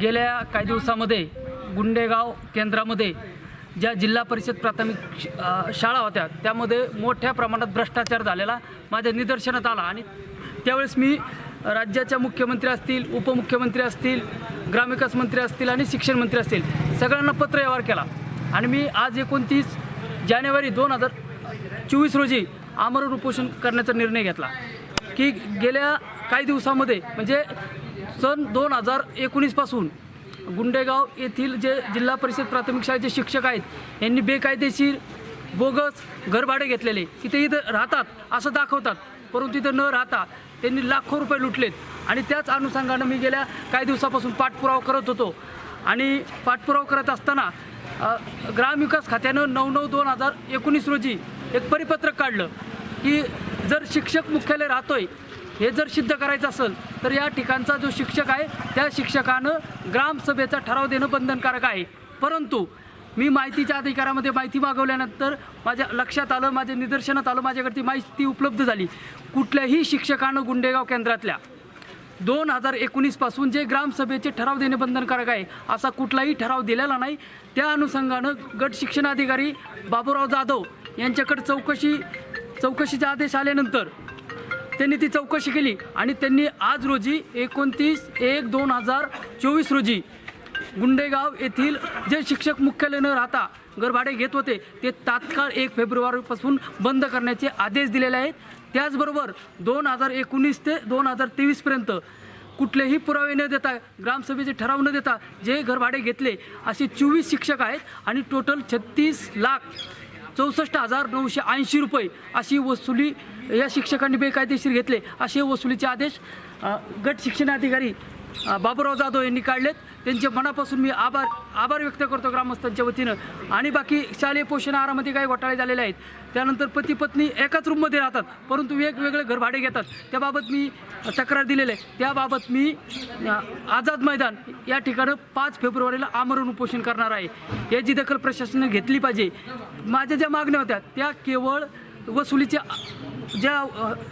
गेल्या काही दिवसामध्ये गुंडेगाव केंद्रामध्ये ज्या जिल्हा परिषद प्राथमिक श- शाळा होत्या त्यामध्ये मोठ्या प्रमाणात भ्रष्टाचार झालेला माझ्या निदर्शनात आला. आणि त्यावेळेस मी राज्याच्या मुख्यमंत्री असतील उपमुख्यमंत्री असतील ग्रामविकास मंत्री असतील आणि शिक्षण मंत्री असतील सगळ्यांना पत्र व्यवहार केला. आणि मी आज एकोणतीस जानेवारी दोन हजार चोवीस रोजी आमरण उपोषण करण्याचा निर्णय घेतला. की गेल्या काही दिवसामध्ये म्हणजे सन दोन हजार एकोणीसपासून गुंडेगाव येथील जे जिल्हा परिषद प्राथमिक शाळेचे शिक्षक आहेत यांनी बेकायदेशीर बोगस घरभाडे घेतलेले. की ते इथं राहतात असं दाखवतात. परंतु इथं न राहता त्यांनी लाखो रुपये लुटलेत. आणि त्याच अनुषंगानं मी गेल्या काही दिवसापासून पाठपुरावा करत होतो. आणि पाठपुरावा करत असताना ग्रामविकास खात्यानं नऊ नऊ दोन हजार एकोणीस रोजी एक परिपत्रक काढलं की जर शिक्षक मुख्यालय राहतोय हे जर सिद्ध करायचं असेल तर या ठिकाणचा जो शिक्षक आहे त्या शिक्षकानं ग्रामसभेचा ठराव देणं बंधनकारक आहे. परंतु मी माहितीच्या अधिकारामध्ये माहिती मागवल्यानंतर माझ्या लक्षात आलं माझ्या निदर्शनात आलं माझ्याकडे ती माहिती उपलब्ध झाली. कुठल्याही शिक्षकानं गुंडेगाव केंद्रातल्या दोन हजार एकोणीसपासून जे ग्रामसभेचे ठराव देणे बंधनकारक आहे असा कुठलाही ठराव दिलेला नाही. त्या अनुषंगानं गट शिक्षणाधिकारी बाबूराव जाधव यांच्याकडे चौकशी चौकशीचे आदेश आल्यानंतर त्यांनी ती चौकशी केली आणि त्यांनी आज रोजी एकोणतीस एक दोन हजार चोवीस रोजी गुंडेगाव येथील जे शिक्षक मुख्यालय न राहता घरभाडे घेत होते ते तात्काळ एक फेब्रुवारीपासून बंद करण्याचे आदेश दिलेले आहेत. त्याचबरोबर दोन हजार एकोणीस ते दोन हजार तेवीसपर्यंत कुठलेही पुरावे न देता ग्रामसभेचे ठराव न देता जे घरभाडे घेतले असे चोवीस शिक्षक आहेत आणि टोटल छत्तीस लाख चौसष्ट हजार नऊशे ऐंशी रुपये अशी वसुली या शिक्षकांनी बेकायदेशीर घेतले. असे वसुलीचे आदेश गट शिक्षणाधिकारी बाबूराव जाधव यांनी काढलेत. त्यांचे मनापासून मी आभार आभार व्यक्त करतो ग्रामस्थांच्या वतीनं. आणि बाकी शालेय पोषण आहारामध्ये काही घोटाळे झालेले आहेत. त्यानंतर पती पत्नी एकाच रूममध्ये राहतात परंतु वेगवेगळे घर भाडे घेतात. त्याबाबत मी तक्रार दिलेली आहे. त्याबाबत मी आझाद मैदान या ठिकाणं पाच फेब्रुवारीला आमरण उपोषण करणार आहे. याची दखल प्रशासनाने घेतली पाहिजे. माझ्या ज्या मागण्या होत्या त्या केवळ वसुलीच्या ज्या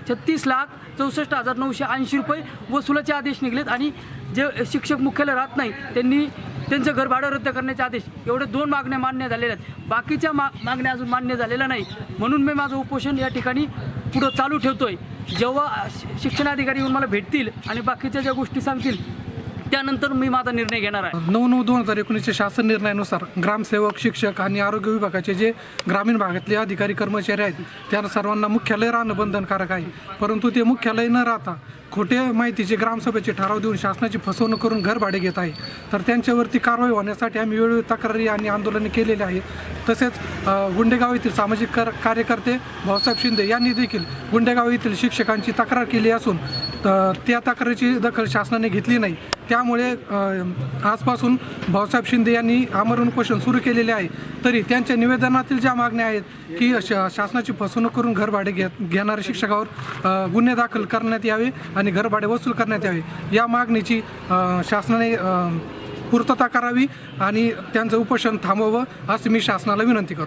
छत्तीस लाख चौसष्ट हजार नऊशे ऐंशी रुपये वसुलाचे आदेश निघलेत आणि जे शिक्षक मुख्यालय राहत नाही त्यांनी त्यांचं घर भाडं रद्द करण्याचे आदेश एवढे दोन मागण्या मान्य झालेल्या आहेत. बाकीच्या मा मागण्या अजून मान्य झालेल्या नाही. म्हणून मी माझं उपोषण या ठिकाणी पुढं चालू ठेवतो आहे जेव्हा शि- शिक्षणाधिकारी येऊन मला भेटतील आणि बाकीच्या ज्या गोष्टी सांगतील त्यानंतर मी माझा निर्णय घेणार आहे. नऊ नऊ दोन हजार एकोणीसच्या शासन निर्णयानुसार ग्रामसेवक शिक्षक आणि आरोग्य विभागाचे जे ग्रामीण भागातले अधिकारी कर्मचारी आहेत त्यांना सर्वांना मुख्यालय राहणं बंधनकारक आहे. परंतु ते मुख्यालय न राहता खोटे माहितीचे ग्रामसभेचे ठराव देऊन शासनाची फसवणूक करून घर भाडे घेत आहे. तर त्यांच्यावरती कारवाई होण्यासाठी आम्ही वेळोवेळी तक्रारी आणि आंदोलने केलेली आहेत. तसेच गुंडेगाव येथील सामाजिक कार्यकर्ते भाऊसाहेब शिंदे यांनी देखील गुंडेगाव येथील शिक्षकांची तक्रार केली असून अ, त्या तक्रारीची दखल शासनाने घेतली नाही. त्यामुळे आजपासून भाऊसाहेब शिंदे यांनी आमरण उपोषण सुरू केलेले आहे. तरी त्यांच्या निवेदनातील ज्या मागण्या आहेत की शा- शासनाची फसवणूक करून घरभाडे घेत घेणाऱ्या शिक्षकावर गुन्हे दाखल करण्यात यावे आणि घरभाडे वसूल करण्यात यावे या मागणीची शासनाने पूर्तता करावी आणि त्यांचं उपोषण थांबवावं असं मी शासनाला विनंती करतो.